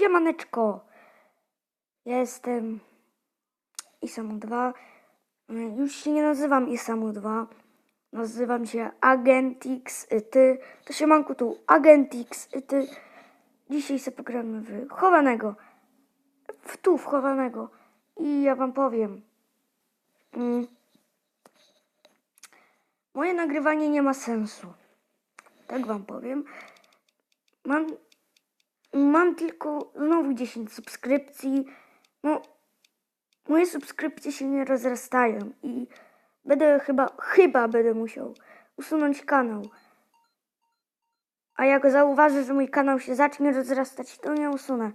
Siemaneczko. Jestem Isamu 2. Już się nie nazywam Isamu 2. Nazywam się Agentix y, Ty. To siemanku tu Agentix y, Ty. Dzisiaj sobie pogramy w chowanego. W tu w chowanego. I ja wam powiem. Mm, moje nagrywanie nie ma sensu. Tak wam powiem. Mam Mam tylko znowu 10 subskrypcji. No, moje subskrypcje się nie rozrastają i będę chyba, chyba będę musiał usunąć kanał. A jak zauważę, że mój kanał się zacznie rozrastać, to nie usunę.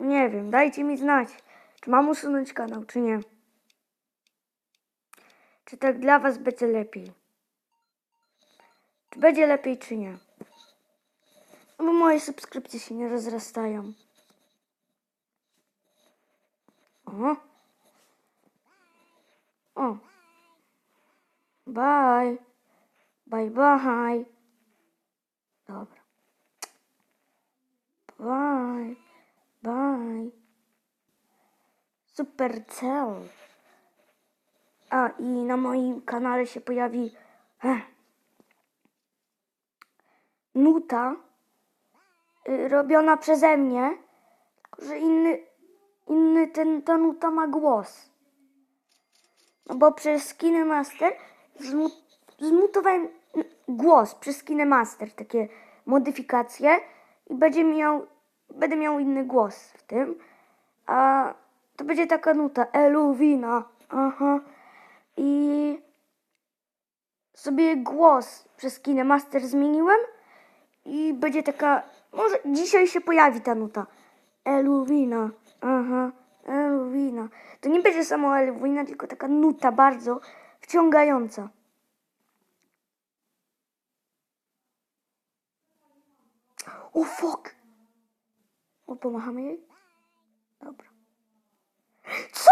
Nie wiem, dajcie mi znać, czy mam usunąć kanał, czy nie. Czy tak dla was będzie lepiej. Czy będzie lepiej, czy nie. Bo moje subskrypcje się nie rozrastają. O. O. Bye. Bye bye. Dobra. Bye. Bye. Supercell. A i na moim kanale się pojawi eh, nuta robiona przeze mnie, że inny, inny ten, ta nuta ma głos. No bo przez KineMaster zmu, zmutowałem głos przez KineMaster, takie modyfikacje i będzie miał, będę miał inny głos w tym, a to będzie taka nuta Eluwina, aha, i sobie głos przez KineMaster zmieniłem i będzie taka. Może dzisiaj się pojawi ta nuta. Eluwina. Aha. Eluwina. To nie będzie samo Eluwina, tylko taka nuta bardzo wciągająca. O fuck! O, pomachamy jej? Dobra. Co?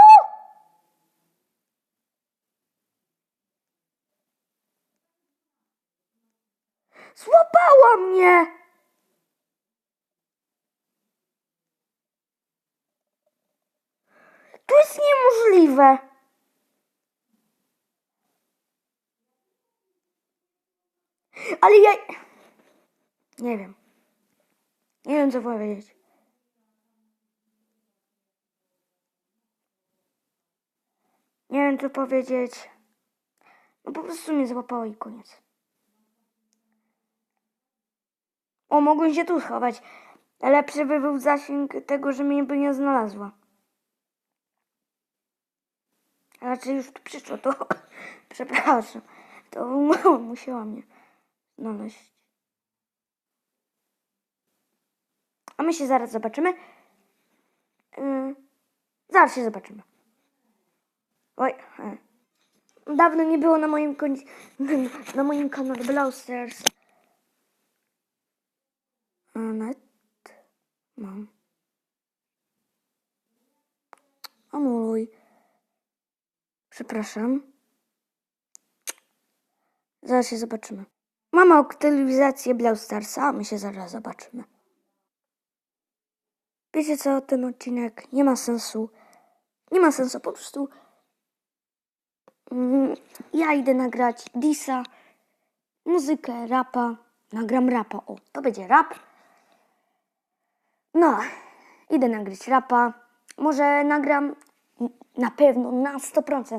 Złapała mnie! To jest niemożliwe. Ale ja... Nie wiem. Nie wiem, co powiedzieć. Nie wiem, co powiedzieć. No po prostu mnie złapało i koniec. O, mogłem się tu schować. Lepszy by był zasięg tego, że mnie by nie znalazła. Raczej już tu przyszło, to przepraszam. To mu- musiała mnie znaleźć. A my się zaraz zobaczymy. Yy, zaraz się zobaczymy. Oj. e. Dawno nie było na moim końcu, na moim kanale Blasters. Anet. Mam. Anuluj. Przepraszam. Zaraz się zobaczymy. Mam aktualizację Brawl Starsa, a my się zaraz zobaczymy. Wiecie co, ten odcinek nie ma sensu. Nie ma sensu, po prostu mm, ja idę nagrać Disa, muzykę, rapa. Nagram rapa, o, to będzie rap. No, idę nagrać rapa. Może nagram na pewno, na 100%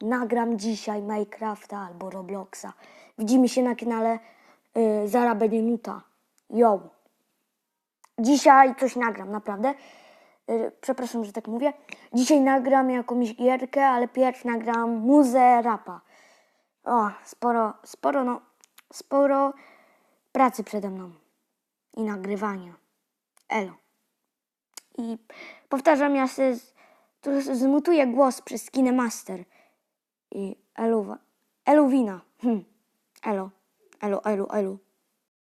nagram dzisiaj Minecrafta albo Robloxa. Widzimy się na kanale yy, Zara będzie nuta. Yo. Dzisiaj coś nagram, naprawdę. Yy, przepraszam, że tak mówię. Dzisiaj nagram jakąś gierkę, ale pierw nagram muzę rapa. O, sporo, sporo, no, sporo pracy przede mną i nagrywania. Elo. I powtarzam, ja się z, tu zmutuję głos przez KineMaster. I Eluwa. Eluwina. Hm. Elo. Elo, elu, elu.